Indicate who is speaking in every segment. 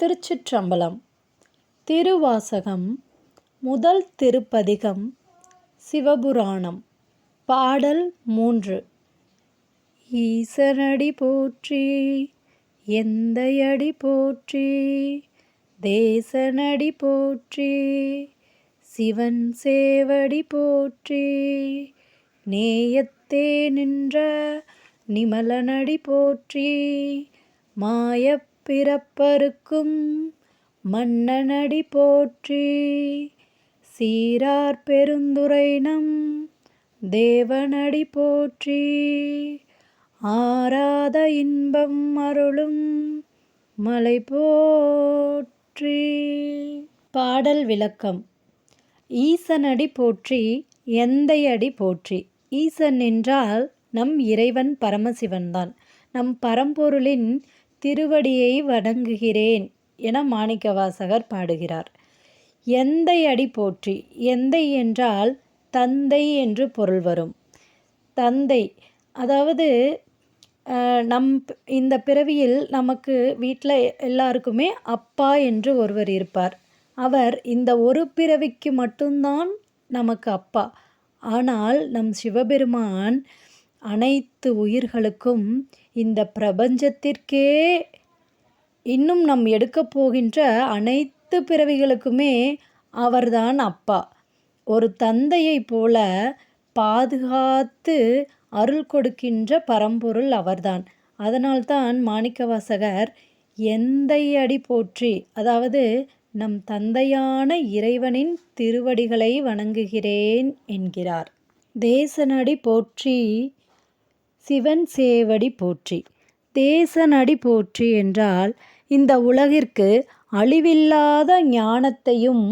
Speaker 1: திருச்சிற்றம்பலம் திருவாசகம் முதல் திருப்பதிகம் சிவபுராணம் பாடல் மூன்று ஈசனடி போற்றி எந்தையடி போற்றி தேசனடி போற்றி சிவன் சேவடி போற்றி நேயத்தே நின்ற நிமலனடி போற்றி மாயப் பிறப்பருக்கும் மன்னனடி போற்றி சீரார் நம் தேவனடி போற்றி ஆராத இன்பம் அருளும் மலை போற்றி பாடல் விளக்கம் ஈசனடி போற்றி எந்தையடி போற்றி ஈசன் என்றால் நம் இறைவன் பரமசிவன்தான் நம் பரம்பொருளின் திருவடியை வணங்குகிறேன் என மாணிக்கவாசகர் பாடுகிறார் எந்தை அடி போற்றி எந்தை என்றால் தந்தை என்று பொருள் வரும் தந்தை அதாவது நம் இந்த பிறவியில் நமக்கு வீட்டில் எல்லாருக்குமே அப்பா என்று ஒருவர் இருப்பார் அவர் இந்த ஒரு பிறவிக்கு மட்டும்தான் நமக்கு அப்பா ஆனால் நம் சிவபெருமான் அனைத்து உயிர்களுக்கும் இந்த பிரபஞ்சத்திற்கே இன்னும் நம் எடுக்கப் போகின்ற அனைத்து பிறவிகளுக்குமே அவர்தான் அப்பா ஒரு தந்தையைப் போல பாதுகாத்து அருள் கொடுக்கின்ற பரம்பொருள் அவர்தான் அதனால்தான் மாணிக்கவாசகர் எந்தை அடி போற்றி அதாவது நம் தந்தையான இறைவனின் திருவடிகளை வணங்குகிறேன் என்கிறார் தேசநடி போற்றி சிவன் சேவடி போற்றி தேசனடி போற்றி என்றால் இந்த உலகிற்கு அழிவில்லாத ஞானத்தையும்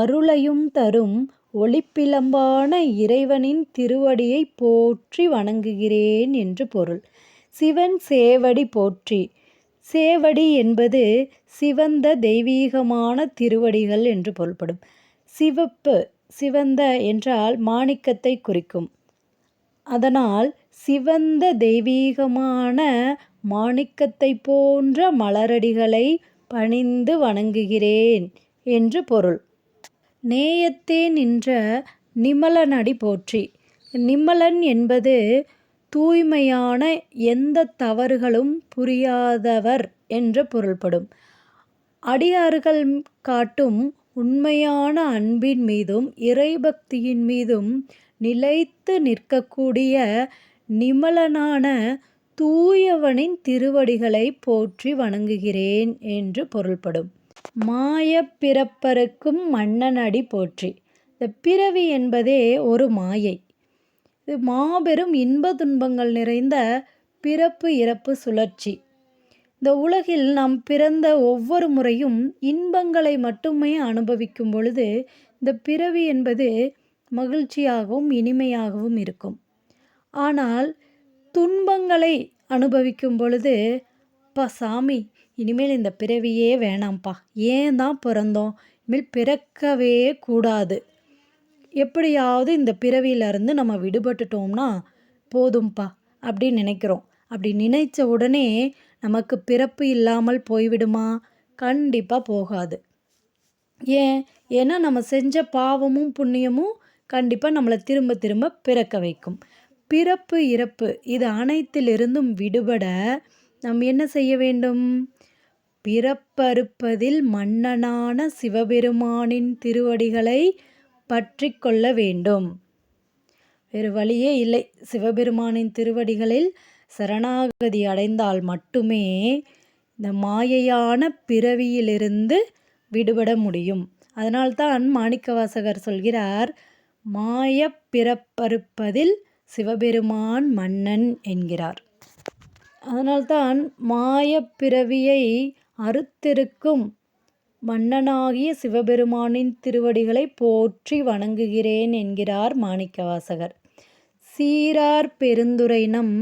Speaker 1: அருளையும் தரும் ஒளிப்பிளம்பான இறைவனின் திருவடியை போற்றி வணங்குகிறேன் என்று பொருள் சிவன் சேவடி போற்றி சேவடி என்பது சிவந்த தெய்வீகமான திருவடிகள் என்று பொருள்படும் சிவப்பு சிவந்த என்றால் மாணிக்கத்தை குறிக்கும் அதனால் சிவந்த தெய்வீகமான மாணிக்கத்தை போன்ற மலரடிகளை பணிந்து வணங்குகிறேன் என்று பொருள் நேயத்தே நின்ற நிமலனடி போற்றி நிமலன் என்பது தூய்மையான எந்த தவறுகளும் புரியாதவர் என்று பொருள்படும் அடியார்கள் காட்டும் உண்மையான அன்பின் மீதும் இறைபக்தியின் மீதும் நிலைத்து நிற்கக்கூடிய நிமலனான தூயவனின் திருவடிகளை போற்றி வணங்குகிறேன் என்று பொருள்படும் மாய பிறப்பருக்கும் மன்னனடி போற்றி இந்த பிறவி என்பதே ஒரு மாயை இது மாபெரும் இன்ப துன்பங்கள் நிறைந்த பிறப்பு இறப்பு சுழற்சி இந்த உலகில் நாம் பிறந்த ஒவ்வொரு முறையும் இன்பங்களை மட்டுமே அனுபவிக்கும் பொழுது இந்த பிறவி என்பது மகிழ்ச்சியாகவும் இனிமையாகவும் இருக்கும் ஆனால் துன்பங்களை அனுபவிக்கும் பொழுது அப்பா சாமி இனிமேல் இந்த பிறவியே வேணாம்ப்பா ஏன் தான் பிறந்தோம் இனிமேல் பிறக்கவே கூடாது எப்படியாவது இந்த பிறவியிலேருந்து நம்ம விடுபட்டுட்டோம்னா போதும்ப்பா அப்படின்னு நினைக்கிறோம் அப்படி நினைச்ச உடனே நமக்கு பிறப்பு இல்லாமல் போய்விடுமா கண்டிப்பாக போகாது ஏன் ஏன்னா நம்ம செஞ்ச பாவமும் புண்ணியமும் கண்டிப்பாக நம்மளை திரும்ப திரும்ப பிறக்க வைக்கும் பிறப்பு இறப்பு இது அனைத்திலிருந்தும் விடுபட நாம் என்ன செய்ய வேண்டும் பிறப்பறுப்பதில் மன்னனான சிவபெருமானின் திருவடிகளை பற்றி கொள்ள வேண்டும் வேறு வழியே இல்லை சிவபெருமானின் திருவடிகளில் சரணாகதி அடைந்தால் மட்டுமே இந்த மாயையான பிறவியிலிருந்து விடுபட முடியும் அதனால்தான் மாணிக்கவாசகர் சொல்கிறார் மாய பிறப்பறுப்பதில் சிவபெருமான் மன்னன் என்கிறார் அதனால்தான் மாயப்பிறவியை அறுத்திருக்கும் மன்னனாகிய சிவபெருமானின் திருவடிகளை போற்றி வணங்குகிறேன் என்கிறார் மாணிக்கவாசகர் சீரார் பெருந்துரைனம்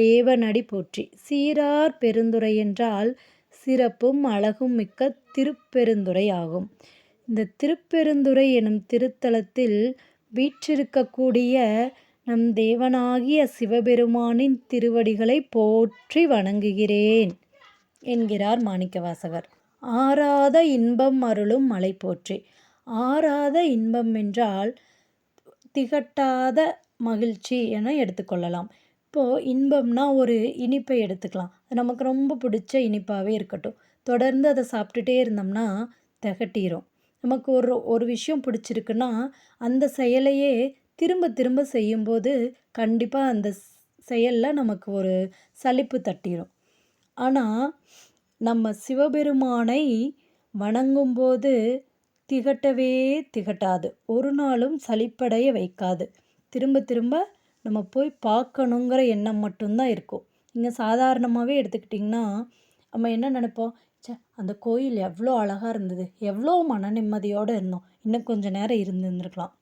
Speaker 1: தேவனடி போற்றி சீரார் பெருந்துரை என்றால் சிறப்பும் அழகும் மிக்க திருப்பெருந்துரை ஆகும் இந்த திருப்பெருந்துரை எனும் திருத்தலத்தில் வீற்றிருக்கக்கூடிய நம் தேவனாகிய சிவபெருமானின் திருவடிகளை போற்றி வணங்குகிறேன் என்கிறார் மாணிக்கவாசகர் ஆறாத இன்பம் அருளும் மலை போற்றி ஆறாத இன்பம் என்றால் திகட்டாத மகிழ்ச்சி என எடுத்துக்கொள்ளலாம் இப்போது இன்பம்னா ஒரு இனிப்பை எடுத்துக்கலாம் அது நமக்கு ரொம்ப பிடிச்ச இனிப்பாகவே இருக்கட்டும் தொடர்ந்து அதை சாப்பிட்டுட்டே இருந்தோம்னா திகட்டிடும் நமக்கு ஒரு ஒரு விஷயம் பிடிச்சிருக்குன்னா அந்த செயலையே திரும்ப திரும்ப செய்யும்போது கண்டிப்பாக அந்த செயலில் நமக்கு ஒரு சலிப்பு தட்டிடும் ஆனால் நம்ம சிவபெருமானை வணங்கும்போது திகட்டவே திகட்டாது ஒரு நாளும் சலிப்படைய வைக்காது திரும்ப திரும்ப நம்ம போய் பார்க்கணுங்கிற எண்ணம் மட்டும்தான் இருக்கும் இங்கே சாதாரணமாகவே எடுத்துக்கிட்டிங்கன்னா நம்ம என்ன நினைப்போம் சே அந்த கோயில் எவ்வளோ அழகாக இருந்தது எவ்வளோ மன நிம்மதியோடு இருந்தோம் இன்னும் கொஞ்சம் நேரம் இருந்துருந்துருக்கலாம்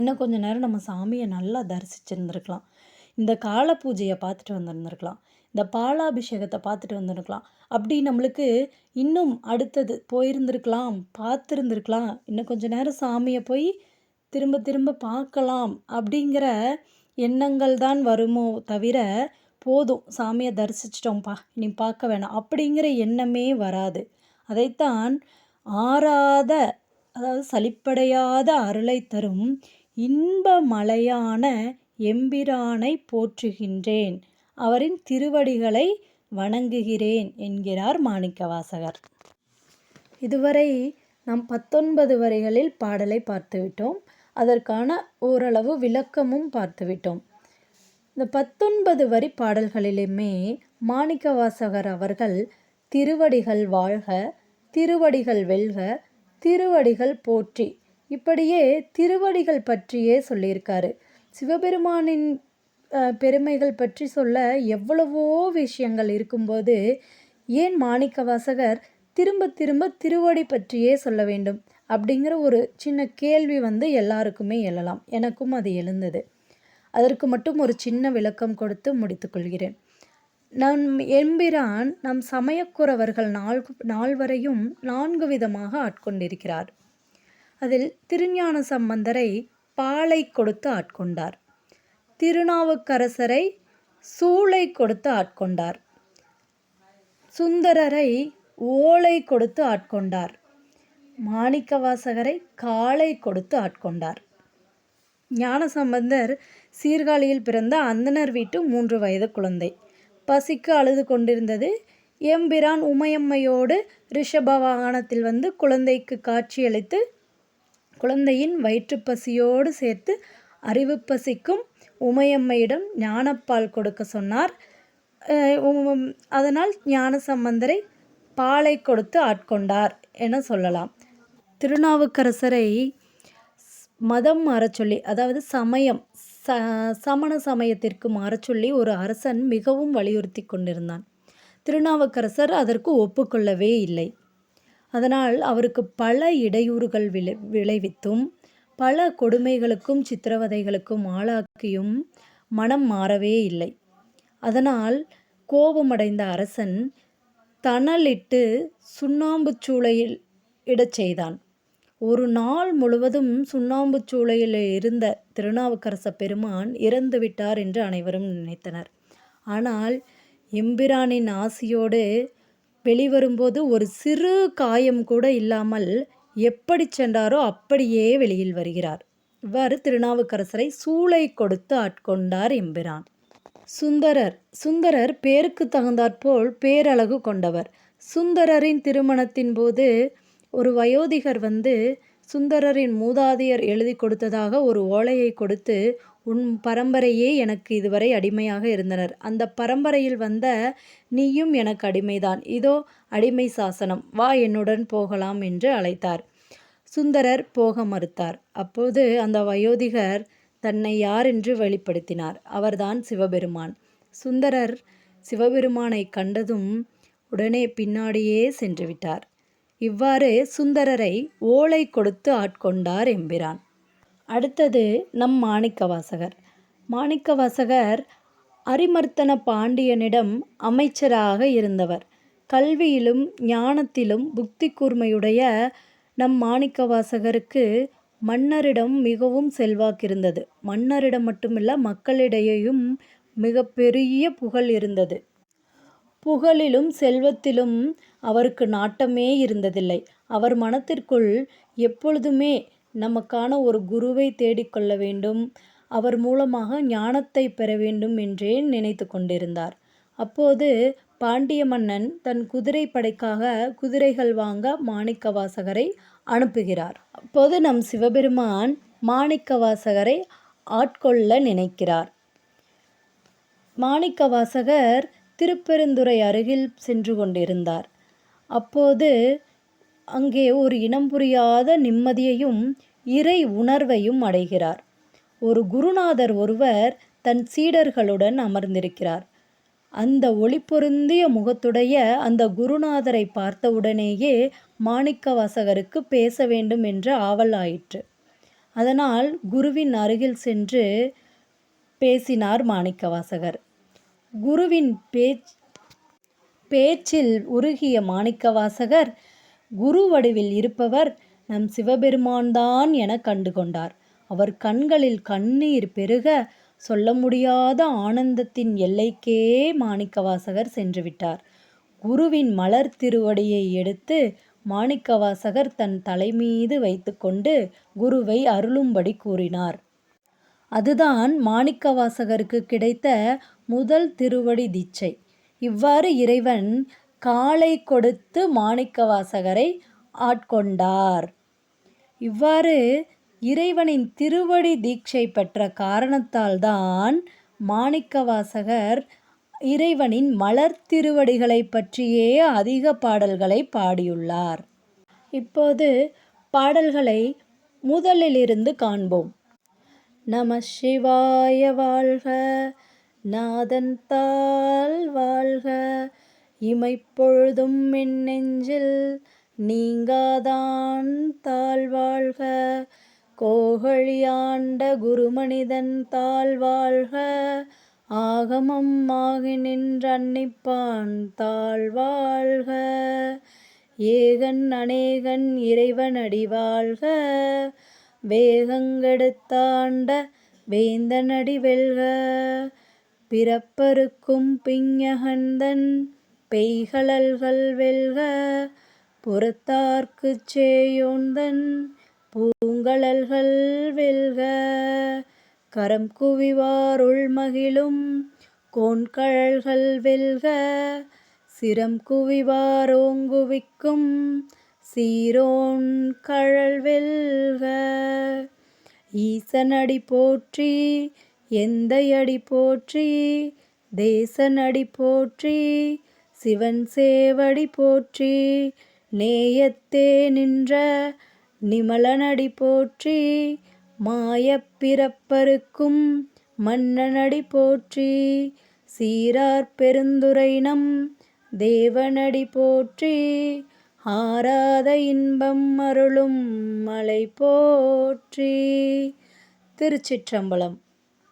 Speaker 1: இன்னும் கொஞ்ச நேரம் நம்ம சாமியை நல்லா தரிசிச்சிருந்துருக்கலாம் இந்த கால பூஜையை பார்த்துட்டு வந்திருந்துருக்கலாம் இந்த பாலாபிஷேகத்தை பார்த்துட்டு வந்திருக்கலாம் அப்படி நம்மளுக்கு இன்னும் அடுத்தது போயிருந்துருக்கலாம் பார்த்துருந்துருக்கலாம் இன்னும் கொஞ்சம் நேரம் சாமியை போய் திரும்ப திரும்ப பார்க்கலாம் அப்படிங்கிற எண்ணங்கள் தான் வருமோ தவிர போதும் சாமியை தரிசிச்சிட்டோம்ப்பா நீ பார்க்க வேணாம் அப்படிங்கிற எண்ணமே வராது அதைத்தான் ஆறாத அதாவது சலிப்படையாத அருளை தரும் இன்பமலையான எம்பிரானை போற்றுகின்றேன் அவரின் திருவடிகளை வணங்குகிறேன் என்கிறார் மாணிக்கவாசகர் இதுவரை நாம் பத்தொன்பது வரிகளில் பாடலை பார்த்துவிட்டோம் அதற்கான ஓரளவு விளக்கமும் பார்த்துவிட்டோம் இந்த பத்தொன்பது வரி பாடல்களிலுமே மாணிக்கவாசகர் அவர்கள் திருவடிகள் வாழ்க திருவடிகள் வெல்க திருவடிகள் போற்றி இப்படியே திருவடிகள் பற்றியே சொல்லியிருக்காரு சிவபெருமானின் பெருமைகள் பற்றி சொல்ல எவ்வளவோ விஷயங்கள் இருக்கும்போது ஏன் மாணிக்க வாசகர் திரும்ப திரும்ப திருவடி பற்றியே சொல்ல வேண்டும் அப்படிங்கிற ஒரு சின்ன கேள்வி வந்து எல்லாருக்குமே எழலாம் எனக்கும் அது எழுந்தது அதற்கு மட்டும் ஒரு சின்ன விளக்கம் கொடுத்து முடித்துக்கொள்கிறேன் நம் எம்பிரான் நம் சமயக்குறவர்கள் நாள் நால்வரையும் நான்கு விதமாக ஆட்கொண்டிருக்கிறார் அதில் திருஞான சம்பந்தரை பாலை கொடுத்து ஆட்கொண்டார் திருநாவுக்கரசரை சூளை கொடுத்து ஆட்கொண்டார் சுந்தரரை ஓலை கொடுத்து ஆட்கொண்டார் மாணிக்கவாசகரை காலை கொடுத்து ஆட்கொண்டார் ஞானசம்பந்தர் சீர்காழியில் பிறந்த அந்தனர் வீட்டு மூன்று வயது குழந்தை பசிக்கு அழுது கொண்டிருந்தது எம்பிரான் உமையம்மையோடு ரிஷப வாகனத்தில் வந்து குழந்தைக்கு காட்சியளித்து குழந்தையின் வயிற்றுப்பசியோடு சேர்த்து அறிவு பசிக்கும் உமையம்மையிடம் ஞானப்பால் கொடுக்க சொன்னார் அதனால் ஞான சம்பந்தரை பாலை கொடுத்து ஆட்கொண்டார் என சொல்லலாம் திருநாவுக்கரசரை மதம் சொல்லி அதாவது சமயம் ச சமண சமயத்திற்கு சொல்லி ஒரு அரசன் மிகவும் வலியுறுத்தி கொண்டிருந்தான் திருநாவுக்கரசர் அதற்கு ஒப்புக்கொள்ளவே இல்லை அதனால் அவருக்கு பல இடையூறுகள் விளை விளைவித்தும் பல கொடுமைகளுக்கும் சித்திரவதைகளுக்கும் ஆளாக்கியும் மனம் மாறவே இல்லை அதனால் கோபமடைந்த அரசன் தணலிட்டு சுண்ணாம்பு சூளையில் இடச் செய்தான் ஒரு நாள் முழுவதும் சுண்ணாம்பு சூளையில் இருந்த திருநாவுக்கரச பெருமான் இறந்து விட்டார் என்று அனைவரும் நினைத்தனர் ஆனால் எம்பிரானின் ஆசியோடு வெளிவரும்போது ஒரு சிறு காயம் கூட இல்லாமல் எப்படி சென்றாரோ அப்படியே வெளியில் வருகிறார் இவ்வாறு திருநாவுக்கரசரை சூளை கொடுத்து ஆட்கொண்டார் எம்பிரான் சுந்தரர் சுந்தரர் பேருக்கு தகுந்தாற்போல் பேரழகு கொண்டவர் சுந்தரரின் திருமணத்தின் போது ஒரு வயோதிகர் வந்து சுந்தரரின் மூதாதையர் எழுதி கொடுத்ததாக ஒரு ஓலையை கொடுத்து உன் பரம்பரையே எனக்கு இதுவரை அடிமையாக இருந்தனர் அந்த பரம்பரையில் வந்த நீயும் எனக்கு அடிமைதான் இதோ அடிமை சாசனம் வா என்னுடன் போகலாம் என்று அழைத்தார் சுந்தரர் போக மறுத்தார் அப்போது அந்த வயோதிகர் தன்னை யார் என்று வெளிப்படுத்தினார் அவர்தான் சிவபெருமான் சுந்தரர் சிவபெருமானை கண்டதும் உடனே பின்னாடியே சென்றுவிட்டார் இவ்வாறு சுந்தரரை ஓலை கொடுத்து ஆட்கொண்டார் எம்பிரான் அடுத்தது நம் மாணிக்க வாசகர் மாணிக்க வாசகர் அரிமர்த்தன பாண்டியனிடம் அமைச்சராக இருந்தவர் கல்வியிலும் ஞானத்திலும் புக்தி கூர்மையுடைய நம் மாணிக்க வாசகருக்கு மன்னரிடம் மிகவும் செல்வாக்கு இருந்தது மன்னரிடம் மட்டுமில்ல மக்களிடையேயும் மிக பெரிய புகழ் இருந்தது புகழிலும் செல்வத்திலும் அவருக்கு நாட்டமே இருந்ததில்லை அவர் மனத்திற்குள் எப்பொழுதுமே நமக்கான ஒரு குருவை தேடிக்கொள்ள வேண்டும் அவர் மூலமாக ஞானத்தை பெற வேண்டும் என்றே நினைத்து கொண்டிருந்தார் அப்போது பாண்டிய மன்னன் தன் குதிரை படைக்காக குதிரைகள் வாங்க மாணிக்க வாசகரை அனுப்புகிறார் அப்போது நம் சிவபெருமான் மாணிக்க வாசகரை ஆட்கொள்ள நினைக்கிறார் மாணிக்க வாசகர் திருப்பெருந்துறை அருகில் சென்று கொண்டிருந்தார் அப்போது அங்கே ஒரு இனம் புரியாத நிம்மதியையும் இறை உணர்வையும் அடைகிறார் ஒரு குருநாதர் ஒருவர் தன் சீடர்களுடன் அமர்ந்திருக்கிறார் அந்த ஒளி பொருந்திய முகத்துடைய அந்த குருநாதரை பார்த்தவுடனேயே மாணிக்க வாசகருக்கு பேச வேண்டும் என்று ஆவல் ஆயிற்று அதனால் குருவின் அருகில் சென்று பேசினார் மாணிக்க வாசகர் குருவின் பேச் பேச்சில் உருகிய மாணிக்க வாசகர் குரு வடிவில் இருப்பவர் நம் சிவபெருமான்தான் என கண்டுகொண்டார் அவர் கண்களில் கண்ணீர் பெருக சொல்ல முடியாத ஆனந்தத்தின் எல்லைக்கே மாணிக்கவாசகர் சென்றுவிட்டார் குருவின் மலர் திருவடியை எடுத்து மாணிக்கவாசகர் தன் தலைமீது வைத்துக்கொண்டு குருவை அருளும்படி கூறினார் அதுதான் மாணிக்கவாசகருக்கு கிடைத்த முதல் திருவடி தீட்சை இவ்வாறு இறைவன் காலை கொடுத்து மாணிக்கவாசகரை ஆட்கொண்டார் இவ்வாறு இறைவனின் திருவடி தீட்சை பெற்ற காரணத்தால்தான் மாணிக்கவாசகர் இறைவனின் மலர் திருவடிகளை பற்றியே அதிக பாடல்களை பாடியுள்ளார் இப்போது பாடல்களை முதலிலிருந்து காண்போம் நம சிவாய வாழ்க நாதன் தாள் வாழ்க இமைப்பொழுதும் என் நெஞ்சில் நீங்காதான் தாழ்வாழ்க கோகழியாண்ட குருமனிதன் தாழ்வாழ்க ஆகமம் ஆகி நின்றன்னிப்பான் தாழ்வாழ்க ஏகன் அநேகன் இறைவன் அடிவாழ்க வேகங்கெடுத்தாண்ட வேந்தனடி வெல்க பிறப்பருக்கும் பிஞ்ஞகந்தன் பெய்கழல்கள் வெல்க புறத்தார்க்குச் சேயோந்தன் பூங்கலல்கள் வெல்க கரம் குவிவாருள் மகிழும் கோண்கழல்கள் வெல்க சிரம் குவிவாரோங்குவிக்கும் சீரோன் கழல் வெல்க ஈசனடி போற்றி எந்தையடி போற்றி தேசனடி போற்றி சிவன் சேவடி போற்றி நேயத்தே நின்ற நிமலனடி போற்றி மாயப்பிறப்பருக்கும் மன்னனடி போற்றி சீரார் பெருந்துரைனம் தேவனடி போற்றி ஆராத இன்பம் அருளும் மலை போற்றி திருச்சிற்றம்பலம்